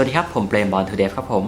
วัสดีครับ ผมเปรมบอลทูเดฟครับผม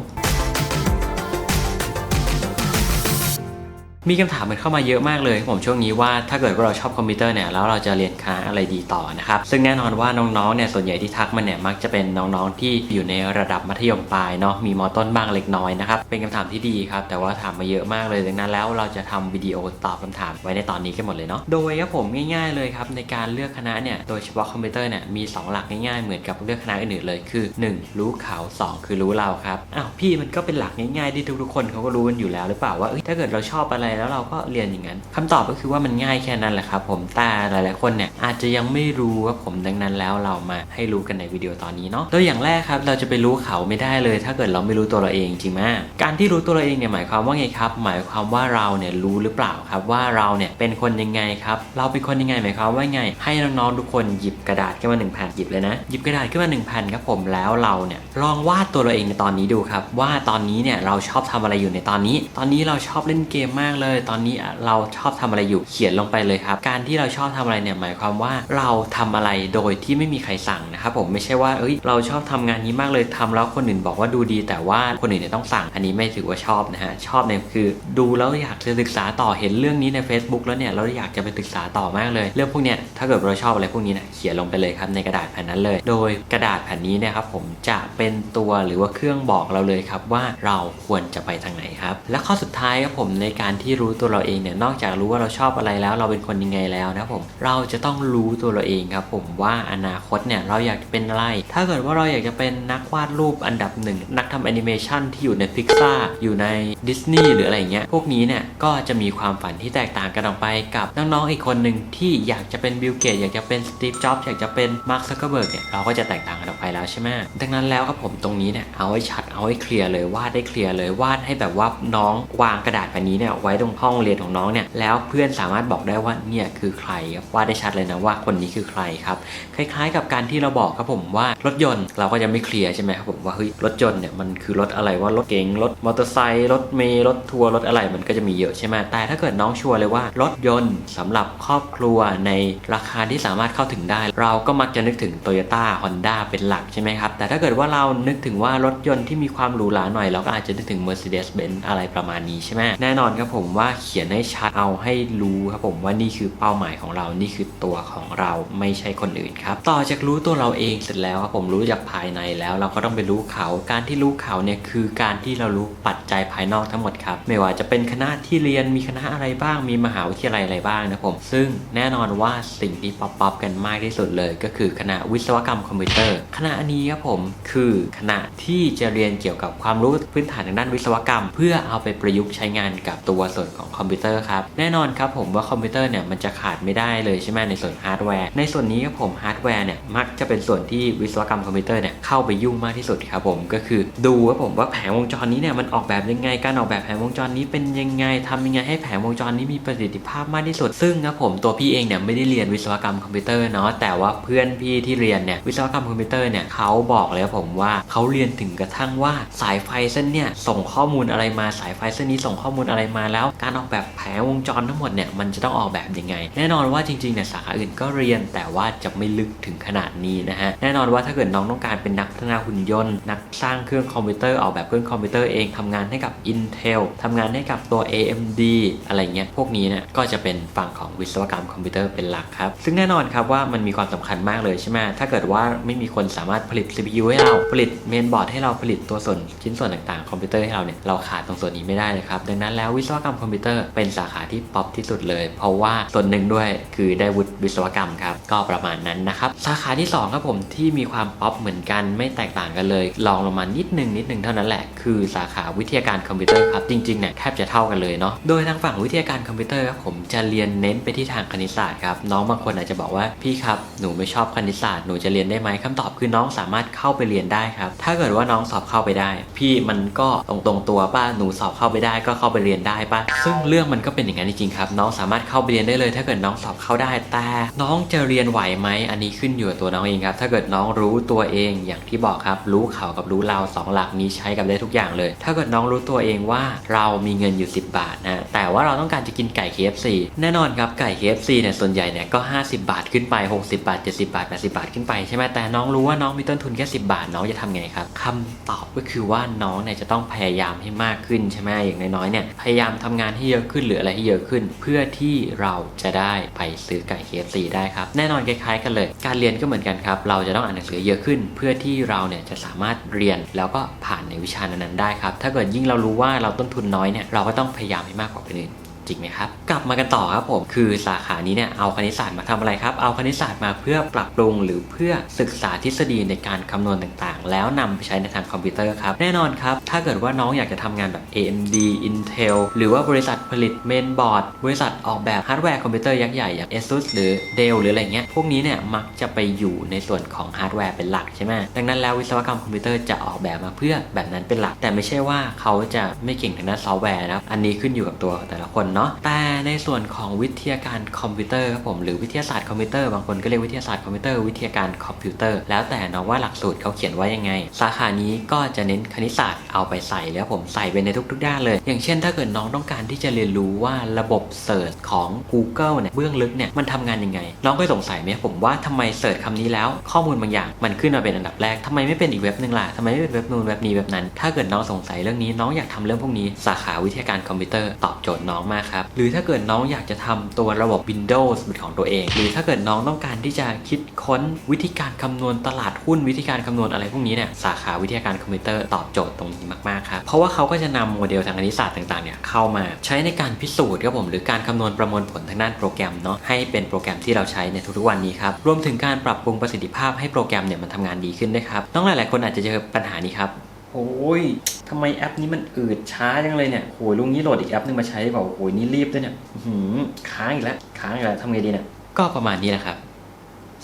มีคำถามมันเข้ามาเยอะมากเลยผมช่วงนี้ว่าถ้าเกิดว่าเราชอบคอมพิวเตอร์เนี่ยแล้วเราจะเรียนคณะอะไรดีต่อนะครับซึ่งแน่นอนว่าน้องๆเนี่ยส่วนใหญ่ที่ทักมาเนี่ยมักจะเป็นน้องๆที่อยู่ในระดับมัธยมปลายเนาะมีมอต้นบ้างเล็กน้อยนะครับเป็นคำถามที่ดีครับแต่ว่าถามมาเยอะมากเลยดังนั้นแล้วเราจะทำวิดีโอตอบคำถามไว้ในตอนนี้กันหมดเลยเนาะโดยครับผมง่าย ๆเลยครับในการเลือกคณะเนี่ยโดยเฉพาะคอมพิวเตอร์เนี่ยมีสองหลักง่ายๆเหมือนกับเลือกคณะอื่นๆเลยคือหนึ่งรู้เขาสองคือรู้เราครับอ้าวพี่มันก็เป็นหลักง่ายๆที่ทุกๆคนเขาก็รู้กันอยู่แล้วหรือเปล่าว่าถ้าเกิดเราชอบอะไรแล้วเราก็เรียนอย่างนั้นคำตอบก็คือว่ามันง่ายแค่นั้นแหละครับผมแต่หลาย ๆ คนเนี่ยอาจจะยังไม่รู้ว่าผมดังนั้นแล้วเรามาให้รู้กันในวิดีโอตอนนี้เนาะโดยอย่างแรกครับเราจะไปรู้เขาไม่ได้เลย ถ้าเกิดเราไม่รู้ตัวเราเองจริงไหมการที่รู้ตัวเราเองเนี่ยหมายความว่าไงครับ หมายความว่าเราเนี่ยรู้หรือเปล่าครับว่าเราเนี่ยเป็นคนยังไงครับเราเป็นคนยังไงหมายความว่าไง ให้น้อง ๆ ทุกคนหยิบกระดาษขึ้นมาหนึ่งแผ่นหยิบเลยนะหยิบกระดาษขึ้นมาหนึ่งแผ่นครับผมแล้วเราเนี่ยลองวาดตัวเราเองในตอนนี้ดูครับว่าตอนนี้เนี่ยเราชอบทำอะไรอยู่ในตอนนี้ ตอนนี้เราชอบเล่นเกมมากเลย ตอนนี้เราชอบทำอะไรอยู่เขียนลงไปเลยครับ การที่เราชอบทำอะไรเนี่ยหมายความว่าเราทำอะไรโดยที่ไม่มีใครสั่งนะครับผมไม่ใช่ว่าเอ้ยเราชอบทำงานนี้มากเลยทำแล้วคนอื่นบอกว่าดูดี แต่ว่าคนอื่นเนี่ยต้องสั่ง อันนี้ไม่ถือว่าชอบนะฮะชอบเนี่ยคือ ดูแล้วอยากจะศึกษาต่อเห็นเรื่องนี้ใน Facebook แล้วเนี่ยเราอยากจะไปศึกษาต่อมากเลย เรื่องพวกเนี้ยถ้าเกิดเราชอบอะไรพวกนี้นี่ยเขียนลงไปเลยครับในกระดาษแผ่นนั้นเลย โดยกระดาษแผ่นนี้นี่ยครับผมจะเป็นตัวหรือว่าเครื่องบอกเราเลยครับว่าเราควรจะไปทางไหนครับ และข้อสุดท้ายครับผมในการที่รู้ตัวเราเองเนี่ยนอกจากรู้ว่าเราชอบอะไรแล้ว เราเป็นคนยังไงแล้วนะผมเราจะต้องรู้ตัวเราเองครับผมว่าอนาคตเนี่ยเราอยากจะเป็นอะไร ถ้าเกิดว่าเราอยากจะเป็นนักวาดรูปอันดับหนึ่งนักทำแอนิเมชันที่อยู่ในพิกซาอยู่ในดิสนีย์หรืออะไรเงี้ยพวกนี้เนี่ยก็จะมีความฝันที่แตกต่างกันออกไปกับน้องๆอีกคนหนึ่งที่อยากจะเป็นบิลเกตอยากจะเป็นสตีฟจ็อบส์อยากจะเป็นมาร์คซักเกอร์เบิร์กเนี่ยเราก็จะแตกต่างกันออกไปแล้วใช่ไหมดังนั้นแล้วครับผมตรงนี้เนี่ยเอาให้ชัดเอาให้เคลียร์เลยวาดได้เคลียร์เลยวาดให้แบบว่าน้องวางกระดาษแผ่นนี้เนี่ยไว้ตรงห้องเรียนของน้องเนี่ยแล้วเพื่อนสามารถบอกได้ว่าเนี่ยคือใครครับวาได้ชัดเลยนะว่าคนนี้คือใครครับคล้าย ๆ กับการที่เราบอกครับผมว่ารถยนต์เราก็จะไม่เคลียร์ใช่ไหมครับผมว่าเฮ้ยรถยนต์เนี่ยมันคือรถอะไรว่ารถเก๋งรถมอเตอร์ไซค์รถเมล์รถทัวร์รถอะไรมันก็จะมีเยอะใช่ไหมแต่ถ้าเกิดน้องชัวร์เลยว่ารถยนต์สำหรับครอบครัวในราคาที่สามารถเข้าถึงได้ เราก็มักจะนึกถึง Toyota Honda เป็นหลักใช่ไหมครับแต่ถ้าเกิดว่าเรานึกถึงว่ารถยนต์ที่มีความหรูหราหน่อยเราก็อาจจะนึกถึง Mercedes-Benz อะไรประมาณนี้ใช่ไหมแน่นอนครับผมว่าเขียนให้ชัดเอาให้รู้ครับผมว่านี่คือเป้าหมายของเรานี่คือตัวของเราไม่ใช่คนอื่นครับต่อจากรู้ตัวเราเองเสร็จแล้วครับผมรู้จากภายในแล้วเราก็ต้องไปรู้เขาการที่รู้เขาเนี่ยคือการที่เรารู้ปัจจัยภายนอกทั้งหมดครับไม่ว่าจะเป็นคณะที่เรียนมีคณะอะไรบ้าง มีมหาวิทยาลัยอะไรบ้างนะผมซึ่งแน่นอนว่าสิ่งที่ป๊อปป๊อปกันมากที่สุดเลย ก็คือคณะวิศวกรรมคอมพิวเตอร์ คณะนี้ครับผมคือคณะที่จะเรียนเกี่ยวกับความรู้พื้นฐานทางด้านวิศวกรรม เพื่อเอาไปประยุกต์ใช้งานกับตัวส่วนของคอมพิวเตอร์ครับ แน่นอนครับผมว่าคอมพิวเตอร์เนี่ยมันจะขาดไม่ได้เลยใช่ไหมในส่วนฮาร์ดแวร์ ในส่วนนี้ครับผมฮาร์ดแวร์เนี่ยมักจะเป็นส่วนที่วิศวกรรมคอมพิวเตอร์เนี่ยเข้าไปยุ่งมากที่สุดครับผมก็คือดูครับผมว่าแผงวงจรนี้เนี่ยมันออกแบบยังไงการออกแบบแผงวงจรนี้เป็นยังไงทำยังไงให้แผงวงจรนี้มีประสิทธิภาพมากที่สุด ซึ่งครับผมตัวพี่เองเนี่ยไม่ได้เรียนวิศวกรรมคอมพิวเตอร์เนาะแต่ว่าเพื่อนพี่ที่เรียนเนี่ยวิศวกรรมคอมพิวเตอร์เนี่ยเขาบอกเลยครับผมว่าเขาเรียนถึงกระทั่งว่าสายไฟเส้นเนี่ยส่งข้อมูลอะไรมาสายไฟเส้นนี้ส่งข้อมูลอะไรมาแล้วการออกแบบแผงวงจรทั้งหมดเนี่ยมันจะต้องออกแบบยังไง แน่นอนว่าจริงๆเนี่ยสาขาอื่นก็เรียนแต่ว่าจะไม่ลึกถึงขนาดนี้นะฮะแน่นอนว่าถ้าเกิดน้องต้องการเป็นนักพัฒนาหุ่นยนต์ นักสร้างเครื่องคอมพิวเตอร์ออกแบบเครื่องคอมพิวเตอร์เองทำงานให้กับ Intel ทำงานให้กับตัว AMD อะไรเงี้ยพวกนี้เนี่ยก็จะเป็นฝั่งของวิศวกรรมคอมพิวเตอร์เป็นหลักครับ ซึ่งแน่นอนครับว่ามันมีความสำคัญมากเลยใช่ไหมถ้าเกิดว่าไม่มีคนสามารถผลิต CPU ให้เราผลิตเมนบอร์ดให้เราผลิตตัวส่วนชิ้นส่วนต่างๆ คอมพิวเตอร์ให้เราเนี่ยเราขาดตรงส่วนนี้ไม่ได้เลยครับดังนั้นแล้ววิศวกรรมคอมพิวเตอร์เป็นสาขาที่ป๊อปที่สุดเลย เพราะว่าส่วนหนึ่งด้วยคือได้วุฒิวิศวกรรมครับ ก็ประมาณนั้นนะครับ สาขาที่สองครับผมที่มีความป๊อปเหมือนกันไม่แตกต่างกันเลย ลองลงมานิดนึงนิดนึงเท่านั้นแหละ คือสาขาวิทยาการคอมพิวเตอร์ครับจริงๆเนี่ยแทบจะเท่ากันเลยเนาะโดยทางฝั่งวิทยาการคอมพิวเตอร์ครับผมจะเรียนเน้นไปที่ทางคณิตศาสตร์ครับน้องบางคนอาจจะบอกว่าพี่ครับหนูไม่ชอบคณิตศาสตร์หนูจะเรียนได้ไหมคำตอบคือน้องสามารถเข้าไปเรียนได้ครับถ้าเกิดว่าน้องสอบเข้าไปได้ พี่มันก็ตรงตรงตัวป้าหนูสอบเข้าไปได้ก็เข้าไปเรียนได้ป้าซึ่งเรื่องมันก็เป็นอย่างนั้นจริงๆครับ น้องสามารถเข้าไปเรียนได้เลย ถ้าเกิดน้องสอบเข้าได้แต่น้องจะเรียนไหวไหมอันนี้ขึ้นอยู่กับตัวน้องเองครับ ถ้าเกิดน้องรู้ตัวเองอย่างที่บอกครับ รู้เขากับรู้เราสองหลักนี้ใช้กับได้ทุกอย่างเลย ถ้าเกิดน้องรู้ตัวเองว่าเรามีเงินอยู่ 10 บาทนะแต่ว่าเราต้องการจะกินไก่ KFC แน่นอนครับไก่ KFC เนี่ยส่วนใหญ่เนี่ยก็ 50 บาทขึ้นไป 60 บาท 70 บาท 80 บาทขึ้นไปใช่ไหมแต่น้องรู้ว่าน้องมีต้นทุนแค่ 10 บาทน้องจะทำไงครับคำตอบก็คือว่าน้องเนี่ยจะต้องพยายามให้มากขึ้นใช่ไหมอย่างน้อยๆเนี่ยพยายามทำงานให้เยอะขึ้นหรืออะไรให้เยอะขึ้น เพื่อที่เราจะได้ไปซื้อไก่เคฟสีได้ครับ แน่นอนคล้ายๆกันเลย การเรียนก็เหมือนกันครับ เราจะต้องอ่านหนังสือเยอะขึ้น เพื่อที่เราเนี่ยจะสามารถเรียนแล้วก็ผ่านในวิชานั้นๆได้ครับ ถ้าเกิดยิ่งเรารู้ว่าเราต้นทุนน้อยเนี่ยเราก็ต้องพยายามให้มากกว่าคนอื่น จริงไหมครับ กลับมากันต่อครับผมคือสาขานี้เนี่ยเอาคณิตศาสตร์มาทำอะไรครับ เอาคณิตศาสตร์มาเพื่อปรับปรุง หรือเพื่อศึกษาทฤษฎีในการคำนวณต่างๆ แล้วนำไปใช้ในทางคอมพิวเตอร์ครับแน่นอนครับ ถ้าเกิดว่าน้องอยากจะทำงานแบบ AMD Intel หรือว่าบริษัทผลิตเมนบอร์ดบริษัทออกแบบฮาร์ดแวร์คอมพิวเตอร์ยักษ์ใหญ่อย่าง ASUS หรือ Dell หรืออะไรเงี้ยพวกนี้เนี่ยมักจะไปอยู่ในส่วนของฮาร์ดแวร์เป็นหลักใช่ไหมดังนั้นแล้ววิศวกรรมคอมพิวเตอร์จะออกแบบมาเพื่อแบบนั้นเป็นหลัก แต่ไม่ใช่ว่าเขาจะไม่เก่งทางด้านซอฟต์แวร์นะครับอันนี้ขึ้นอยู่กับตัวแต่ละคนเนาะแต่ในส่วนของวิทยาการคอมพิวเตอร์ครับผมหรือวิทยาศาสตร์คอมพิวเตอร์บางคนก็เรียกวิทยาศาสตร์คอมพิวเตอร์วิทยาการคอมพิวเตอร์แล้วแต่เนาะว่าหลักสูตรเขาเขียนไว้ยังไง สาขานี้ก็จะเน้นคณิตศาสตร์เอาไปใส่แล้วผมใส่ไปในทุกๆด้านเลย อย่างเช่น ถ้าเกิดน้องต้องการที่จะเรียนรู้ว่าระบบเสิร์ชของ Google เนี่ยเบื้องลึกเนี่ยมันทำงานยังไง น้องก็สงสัยไหมผมว่าทำไมเสิร์ชคำนี้แล้ว ข้อมูลบางอย่างมันขึ้นมาเป็นอันดับแรกทำไมไม่เป็นอีกเว็บหนึ่งล่ะทำไมไม่เป็นเว็บนู้นเว็บนี้เว็บนั้น ถ้าเกิดน้องสงสัยเรื่องนี้น้องอยากทำเรื่องพวกนี้สาขาวิทยาการคอมพิวเตอร์ตอบโจทย์น้องมากครับ หรือถ้าเกิดน้องอยากจะทำตัวระบบ Windows เป็นของตัวเอง หรือถ้าเกิดน้องต้องการที่จะคิดค้นวิธีการคำนวณตลาดหุ้นวิธีการคำนวณอะไรพวกนี้เนี่ยสาขาวิทยาการคอมพิวเตอร์ตอบโจทย์ตรงนี้มากๆครับเพราะว่าเขาก็จะนำโมเดลทางคณิตศาสตร์ต่างๆเนี่ยเข้ามาใช้ในการพิสูจน์ครับผมหรือการคำนวณประมวลผลทางด้านโปรแกรมเนาะให้เป็นโปรแกรมที่เราใช้ในทุกๆวันนี้ครับรวมถึงการปรับปรุงประสิทธิภาพให้โปรแกรมเนี่ยมันทำงานดีขึ้นด้วยครับน้องหลายๆคนอาจจะเจอปัญหานี้ครับ โอ้ยทำไมแอปนี้มันอืดช้าจังเลยเนี่ยโหยลุงนี้โหลดอีกแอปนึงมาใช้เปล่าโหยนี่รีบด้วยเนี่ยหือค้างอีกแล้วค้างอีกแล้วทำไงดีเนี่ยก็ประมาณนี้แหละครับ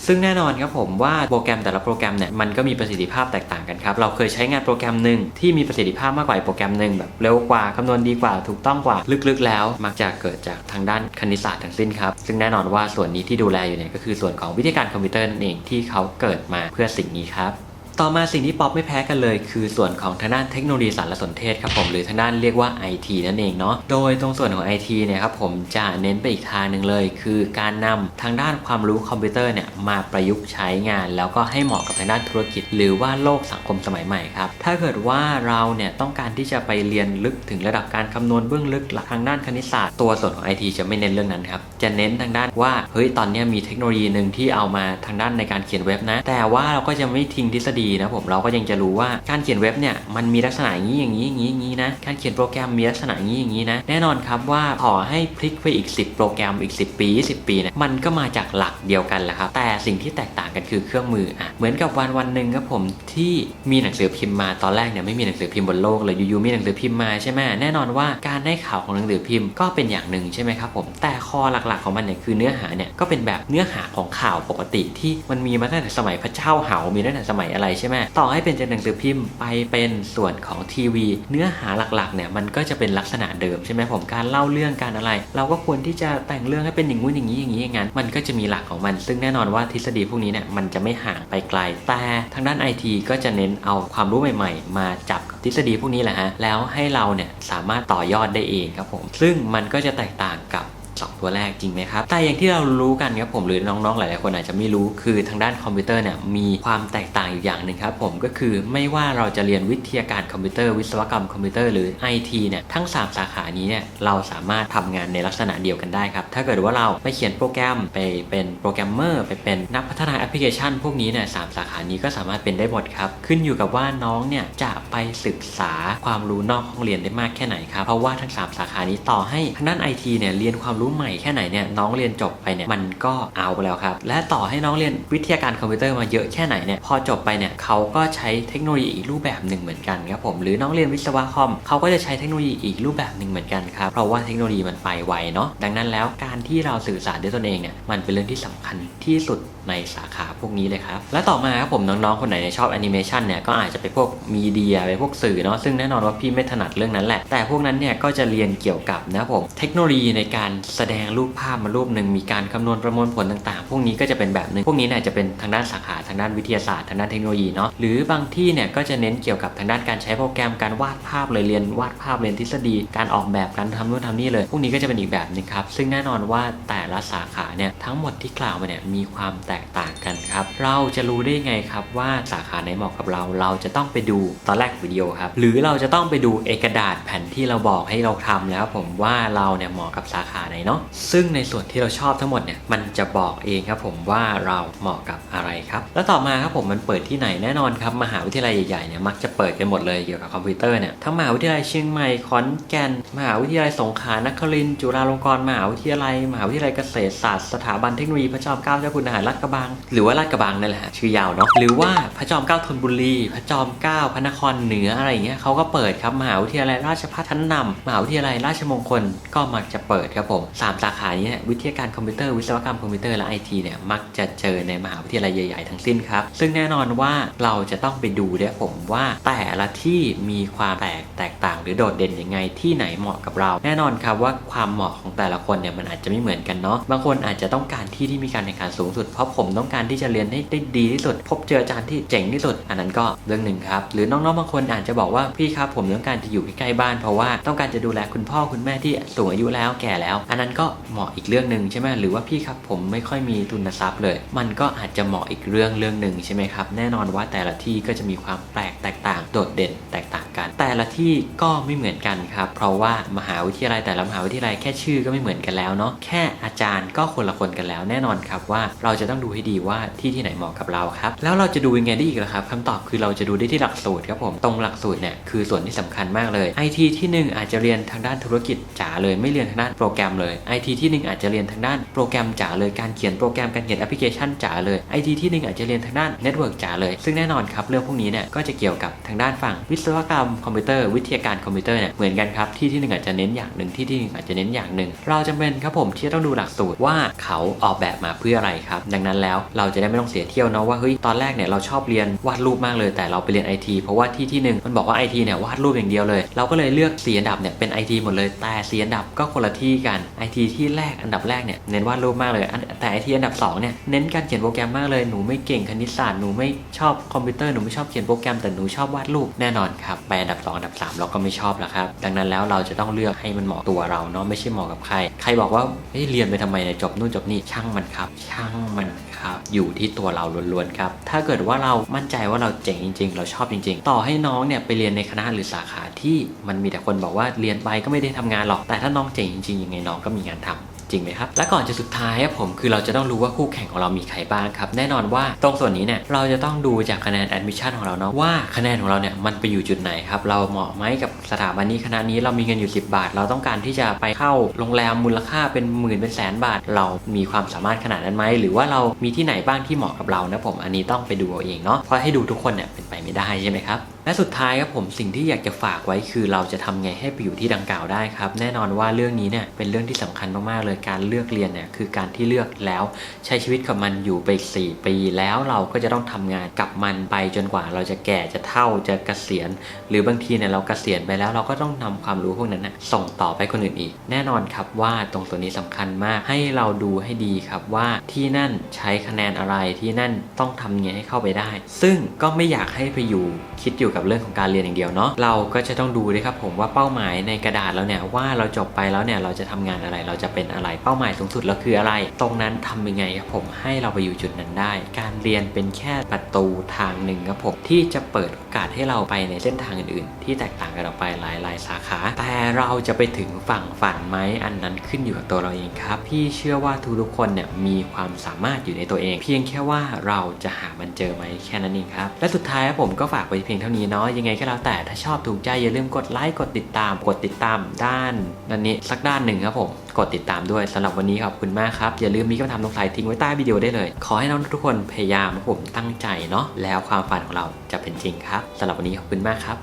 ซึ่งแน่นอนครับผมว่าโปรแกรมแต่ละโปรแกรมเนี่ยมันก็มีประสิทธิภาพแตกต่างกันครับ เราเคยใช้งานโปรแกรมหนึ่งที่มีประสิทธิภาพมากกว่าโปรแกรมหนึ่งแบบเร็วกว่าคำนวณดีกว่าถูกต้องกว่าลึกๆ แล้ว มักจะเกิดจากทางด้านคณิตศาสตร์ทั้งสิ้นครับ ซึ่งแน่นอนว่าส่วนนี้ที่ดูแลอยู่เนี่ยก็คือส่วนของวิทยาการคอมพิวเตอร์นั่นเองที่เขาเกิดมาเพื่อสิ่งนี้ครับ ต่อมาสิ่งที่ป๊อปไม่แพ้กันเลย คือส่วนของทางด้านเทคโนโลยีสารสนเทศครับผมหรือทางด้านเรียกว่า IT นั่นเองเนาะโดยตรงส่วนของ IT เนี่ยครับผมจะเน้นไปอีกทางหนึ่งเลย คือการนำทางด้านความรู้คอมพิวเตอร์เนี่ยมาประยุกต์ใช้งาน แล้วก็ให้เหมาะกับทางด้านธุรกิจ หรือว่าโลกสังคมสมัยใหม่ครับถ้าเกิดว่าเราเนี่ยต้องการที่จะไปเรียนลึกถึงระดับการคำนวณเบื้องลึกหลักทางด้านคณิตศาสตร์ตัวส่วนของ IT จะไม่เน้นเรื่องนั้นครับจะเน้นทางด้านว่าเฮ้ยตอนนี้มีเทคโนโลยีหนึ่งที่เอามาทางด้านในการเขียนเว็บนะ แต่ว่าเราก็จะไม่ทิ้งทฤษฎีนะผมเราก็ยังจะรู้ว่าการเขียนเว็บเนี่ยมันมีลักษณะอย่างนี้อย่างนี้อย่างนี้อย่างนี้นะการเขียนโปรแกรมมีลักษณะอย่างนี้อย่างนี้นะแน่นอนครับว่าต่อให้พลิกไปอีก 10 โปรแกรมอีก 10 ปี 20 ปีเนี่ยมันก็มาจากหลักเดียวกันแหละครับแต่สิ่งที่แตกต่างกันคือเครื่องมืออะเหมือนกับวันวันหนึ่งครับผมที่มีหนังสือพิมพ์มาตอนแรกเนี่ยไม่มีหนังสือพิมพ์บนโลกเลยอยู่ๆมีหนังสือพิมพ์มาใช่ไหมแน่นอนว่าการได้ข่าวของหนังสือพิมพ์ก็เป็นอย่างหนึ่งใช่ไหมครับผมแต่คอหลักๆของมันเนี่ยคือเนื้อหาเนี่ยก็เป็นแบบเนื้อหาของข่าวปกติที่มันมีมาตั้งแต่สมัยพระเจ้าเหามีตั้งแต่สมัยอะไรใช่ไหมต่อให้เป็นจากหนังสือพิมพ์ไปเป็นส่วนของทีวี เนื้อหาหลักๆเนี่ยมันก็จะเป็นลักษณะเดิมใช่ไหมผมการเล่าเรื่องการอะไร เราก็ควรที่จะแต่งเรื่องให้เป็นอย่างงู้นอย่างนี้อย่างนี้อย่างนั้นมันก็จะมีหลักของมัน ซึ่งแน่นอนว่าทฤษฎีพวกนี้เนี่ยมันจะไม่ห่างไปไกล แต่ทางด้านไอทีก็จะเน้นเอาความรู้ใหม่ๆ มาจับกับทฤษฎีพวกนี้แหละฮะแล้วให้เราเนี่ยสามารถต่อยอดได้เองครับผม ซึ่งมันก็จะแตกต่างกับ สองตัวแรกจริงไหมครับ แต่อย่างที่เรารู้กันครับผมหรือน้องๆ หลายๆ คนอาจจะไม่รู้คือทางด้านคอมพิวเตอร์เนี่ยมีความแตกต่างอยู่อย่างหนึ่งครับผมก็คือไม่ว่าเราจะเรียนวิทยาการคอมพิวเตอร์วิศวกรรมคอมพิวเตอร์หรือ IT เนี่ยทั้ง 3 สาขานี้เนี่ยเราสามารถทำงานในลักษณะเดียวกันได้ครับถ้าเกิดว่าเราไปเขียนโปรแกรมไปเป็นโปรแกรมเมอร์ไปเป็นนักพัฒนาแอปพลิเคชัน พวกนี้เนี่ยสามสาขานี้ก็สามารถเป็นได้หมดครับขึ้นอยู่กับว่าน้องเนี่ยจะไปศึกษาความรู้นอกห้องเรียนได้มากแค่ไหนครับเพราะว่าทั้งสามสาขานี้ต่อให้ทางด้าน IT เนี่ยเรียนความรู้รู้ใหม่แค่ไหนเนี่ยน้องเรียนจบไปเนี่ยมันก็เอาไปแล้วครับ และต่อให้น้องเรียนวิทยาการคอมพิวเตอร์มาเยอะแค่ไหนเนี่ยพอจบไปเนี่ยเขาก็ใช้เทคโนโลยีอีกรูปแบบหนึ่งเหมือนกันครับผมหรือน้องเรียนวิศวะคอมเขาก็จะใช้เทคโนโลยีอีกรูปแบบหนึ่งเหมือนกันครับเพราะว่าเทคโนโลยีมันไปไวเนาะดังนั้นแล้วการที่เราสื่อสารด้วยตนเองเนี่ยมันเป็นเรื่องที่สำคัญที่สุดในสาขาพวกนี้เลยครับ และต่อมาครับผมน้องๆคนไหนชอบแอนิเมชันเนี่ยก็อาจจะไปพวกมีเดียไปพวกสื่อเนาะซึ่งแน่นอนว่าพี่ไม่ถนัดเรื่องนั้นแหละแต่พวกนั้นเนี่ยก็จะเรียนเกี่ยวกับนะผมเทคโนโลยีในการแสดงรูปภาพมารูปหนึ่งมีการคำนวณประมวลผลต่างๆ พวกนี้ก็จะเป็นแบบหนึ่งพวกนี้เนี่ยจะเป็นทางด้านสาขาทางด้านวิทยาศาสตร์ทางด้านเทคโนโลยีเนาะหรือบางที่เนี่ยก็จะเน้นเกี่ยวกับทางด้านการใช้โปรแกรมการวาดภาพเลยเรียนวาดภาพเรียนทฤษฎีการออกแบบการทำนู่นทำนี่เลย พวกนี้ก็จะเป็นอีกแบบหนึงครับซึ่งแน่นอนว่าแต่ละสาขาเนี่ยทั้งหมดที่กล่าวมาเนี่ยมีความแตกต่างกันครับเราจะรู้ได้ไงครับว่าสาขาไหนเหมาะกับเรา เราจะต้องไปดูตอนแรกวิดีโอครับหรือเราจะต้องไปดูเอกระดาษแผ่นที่เราบอกให้เราทำแล้วผมว่าเราเนี่ยเหมาะกับสาขาไหนเนาะซึ่งในส่วนที่เราชอบทั้งหมดเนี่ยมันจะบอกเองครับผมว่าเราเหมาะกับอะไรครับ แล้วต่อมาครับผมมันเปิดที่ไหนแน่นอนครับมหาวิทยาลัยใหญ่ๆเนี่ยมักจะเปิดกันหมดเลยเกี่ยวกับคอมพิวเตอร์เนี่ยทั้งมหาวิทยาลัยเชียงใหม่ขอนแก่นมหาวิทยาลัยสงขลานครินทร์จุฬาลงกรณ์มหาวิทยาลัย มหาวิทยาลัยเกษตรศาสตร์สถาบันเทคโนโลยีพระจอมเกล้าเจ้าคุณทหารลาดกระบัง หรือว่าลาดกระบังนั่นแหละฮะชื่อยาวเนาะหรือว่าพระจอมเกล้าธนบุรี พระจอมเกล้าพระนครเหนืออะไรอย่างเงี้ยเขาก็เปิดครับมหาวิทยาลัยราชภัฏชั้นนำมหาวิทยาลัยราชมงคลก็มักจะเปิดครับผมสามสาขานี้เนี่ยวิทยาการคอมพิวเตอร์วิศวกรรมคอมพิวเตอร์และไอทีเนี่ยมักจะเจอในมหาวิทยาลัยใหญ่ๆทั้งสิ้นครับ ซึ่งแน่นอนว่าเราจะต้องไปดูด้วยผมว่าแต่ละที่มีความแตกแตกต่าง หรือโดดเด่นยังไงที่ไหนเหมาะกับเรา แน่นอนครับว่าความเหมาะของแต่ละคนเนี่ยมันอาจจะไม่เหมือนกันเนาะบางคนอาจจะต้องการที่ที่มีการแข่งขันสูงสุด เพราะผมต้องการที่จะเรียนให้ได้ดีที่สุด พบเจออาจารย์ที่เจ๋งที่สุด อันนั้นก็เรื่องหนึ่งครับหรือน้องๆบางคนอาจจะบอกว่าพี่ครับผมต้องการจะอยู่ใกล้ๆบ้านเพราะว่าต้องการจะดูแลคุณพ่อคุณแม่ที่สูงอายุแล้วแก่แล้วอันนั้นก็เหมาะอีกเรื่องหนึ่งใช่ไหมหรือว่าพี่ครับผมไม่ค่อยมีทุนทรัพย์เลย มันก็อาจจะเหมาะอีกเรื่องเรื่องหนึ่งใช่ไหมครับแน่นอนว่าแต่ละที่ก็จะมีความแปลกแตกต่างโดดเด่นแตกต่างกัน แต่ละที่ก็ไม่เหมือนกันครับเพราะว่ามหาวิทยาลัยแต่ละมหาวิทยาลัยแค่ชื่อก็ไม่เหมือนกันแล้วเนาะแค่อาจารย์ก็คนละคนกันแล้ว แน่นอนครับว่าเราจะต้องดูให้ดีว่าที่ที่ไหนเหมาะกับเราครับแล้วเราจะดูยังไงได้อีกล่ะครับคำตอบคือเราจะดูได้ที่หลักสูตรครับผมตรงหลักสูตรเนี่ยคือส่วนที่สำคัญมากเลย IT ที่หนึ่งอาจจะเรียนทางด้านธุรกิจจ๋าเลยไม่เรียนทางด้านโปรแกรมเลย IT ที่หนึ่งอาจจะเรียนทางด้านโปรแกรมจ๋าเลยการเขียนโปรแกรมการเขียนแอปพลิเคชันจ๋าเลย IT ที่หนึ่งอาจจะเรียนทางด้านเน็ตเวิร์กจ๋าเลย ซึ่งแน่นอนครับเรื่องพวกนี้เนี่ยก็จะเกี่ยวกับทางด้านฝั่งวิศวกรรมคอมพิวเตอร์วิทยาการคอมพิวเตอร์เนี่ยเหมือนกันครับที่ที่หนึ่งอาจจะเน้นอย่างหนึ่งที่ที่หนึ่งอาจจะเน้นอย่างหนึ่งเราจำเป็นครับผมที่ต้องดูหลักสูตรว่าเขาออกแบบมาเพื่ออะไรครับดังนั้นแล้วเราจะได้ไม่ต้องเสียเที่ยวเนาะว่าเฮ้ยตอนแรกเนี่ยเราชอบเรียนวาดรูปมากเลย แต่เราไปเรียน IT เพราะว่าที่ที่หนึ่งมันบอกว่า IT เนี่ยวาดรูปอย่างเดียวเลย เราก็เลยเลือกสีอันดับเนี่ยเป็น IT หมดเลยแต่สีอันดับก็คนละที่กัน IT ที่แรกอันดับแรกเนี่ยเน้นวาดรูปมากเลย แต่ IT อันดับสองเนี่ยเน้นการเขียนโปรแกรมมากเลยหนูไม่เก่งคณิตศาสตร์หนูไม่ชอบคอมพิวเตอร์หนูไม่ชอบเขียนโปรแกรมแต่หนูชอบวาดรูปแน่นอนครับไปอันดับ2อันดับ 3 เราก็ไม่ชอบแล้วครับดังนั้นแล้วเราจะต้องเลือกให้มันเหมาะตัวเราเนาะไม่ใช่เหมาะกับใคร ใครบอกว่าเฮ้ยเรียนไปทำไมเนี่ยจบนู่นจบนี่ช่างมันครับ ช่างมันครับอยู่ที่ตัวเราล้วนๆครับถ้าเกิดว่าเรามั่นใจว่าเราเจ๋งจริง ๆ เราชอบจริง ๆ ต่อให้น้องเนี่ยไปเรียนในคณะหรือสาขาที่มันมีแต่คนบอกว่าเรียนไปก็ไม่ได้ทำงานหรอกแต่ถ้าน้องเจ๋งจริงๆยังไงน้องก็มีงานทำจริงไหมครับ และก่อนจะสุดท้ายผมคือเราจะต้องรู้ว่าคู่แข่งของเรามีใครบ้างครับ แน่นอนว่าตรงส่วนนี้เนี่ยเราจะต้องดูจากคะแนนแอดมิชชั่นของเราเนาะว่าคะแนนของเราเนี่ยมันไปอยู่จุดไหนครับ เราเหมาะไหมกับสถาบันนี้คณะนี้เรามีเงินอยู่ 10 บาท เราต้องการที่จะไปเข้าโรงแรมมูลค่าเป็นหมื่นเป็นแสนบาท เรามีความสามารถขนาดนั้นไหมหรือว่าเรามีที่ไหนบ้างที่เหมาะกับเรานะผมอันนี้ต้องไปดูเอาเองเนาะเพราะให้ดูทุกคนเนี่ยเป็นไปไม่ได้ใช่ไหมครับ และสุดท้ายครับผมสิ่งที่อยากจะฝากไว้คือเราจะทำไงให้ไปอยู่ที่ดังกล่าวได้ครับแน่นอนว่าเรื่องนี้เนี่ยเป็นเรื่องที่สำคัญมากๆเลยการเลือกเรียนเนี่ยคือการที่เลือกแล้วใช้ชีวิตกับมันอยู่ไปอีก4ปี แล้วเราก็จะต้องทำงานกับมันไปจนกว่าเราจะแก่จะเฒ่าจะเกษียณ หรือบางทีเนี่ยเราเกษียณไปแล้วเราก็ต้องนำความรู้พวกนั้นนะส่งต่อไปคนอื่นอีก แน่นอนครับว่าตรงส่วนนี้สำคัญมากให้เราดูให้ดีครับว่าที่นั่นใช้คะแนนอะไรที่นั่นต้องทำยังไงให้เข้าไปได้ ซึ่งก็ไม่อยากให้ไปอยู่คิดอยู่กับเรื่องของการเรียนอย่างเดียวเนาะเราก็จะต้องดูด้วยครับผมว่าเป้าหมายในกระดาษแล้วเนี่ยว่าเราจบไปแล้วเนี่ยเราจะทำงานอะไรเราจะเป็นอะไรเป้าหมายสูงสุดเราคืออะไร ตรงนั้นทำยังไงครับผมให้เราไปอยู่จุดนั้นได้ การเรียนเป็นแค่ประตูทางหนึ่งครับผมที่จะเปิดโอกาสให้เราไปในเส้นทางอื่นๆ ที่แตกต่างกันออกไปหลายๆสาขา แต่เราจะไปถึงฝั่งฝันไหมอันนั้นขึ้นอยู่กับตัวเราเองครับพี่เชื่อว่าทุกคนเนี่ยมีความสามารถอยู่ในตัวเอง เพียงแค่ว่าเราจะหามันเจอไหมแค่นั้นเองครับและสุดท้ายครับผมก็ฝากไว้เพียงเท่านี้เนาะยังไงก็แล้วแต่ถ้าชอบถูกใจอย่าลืมกดไลค์กดติดตาม กดติดตามด้านด้านนี้สักด้านหนึ่งครับผมกดติดตามด้วยสำหรับวันนี้ขอบคุณมากครับ อย่าลืมมีคำถามสงสัยทิ้งไว้ใต้วิดีโอได้เลย ขอให้น้องทุกคนพยายามผมตั้งใจเนาะแล้วความฝันของเราจะเป็นจริงครับสำหรับวันนี้ขอบคุณมากครับ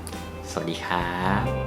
สวัสดีครับ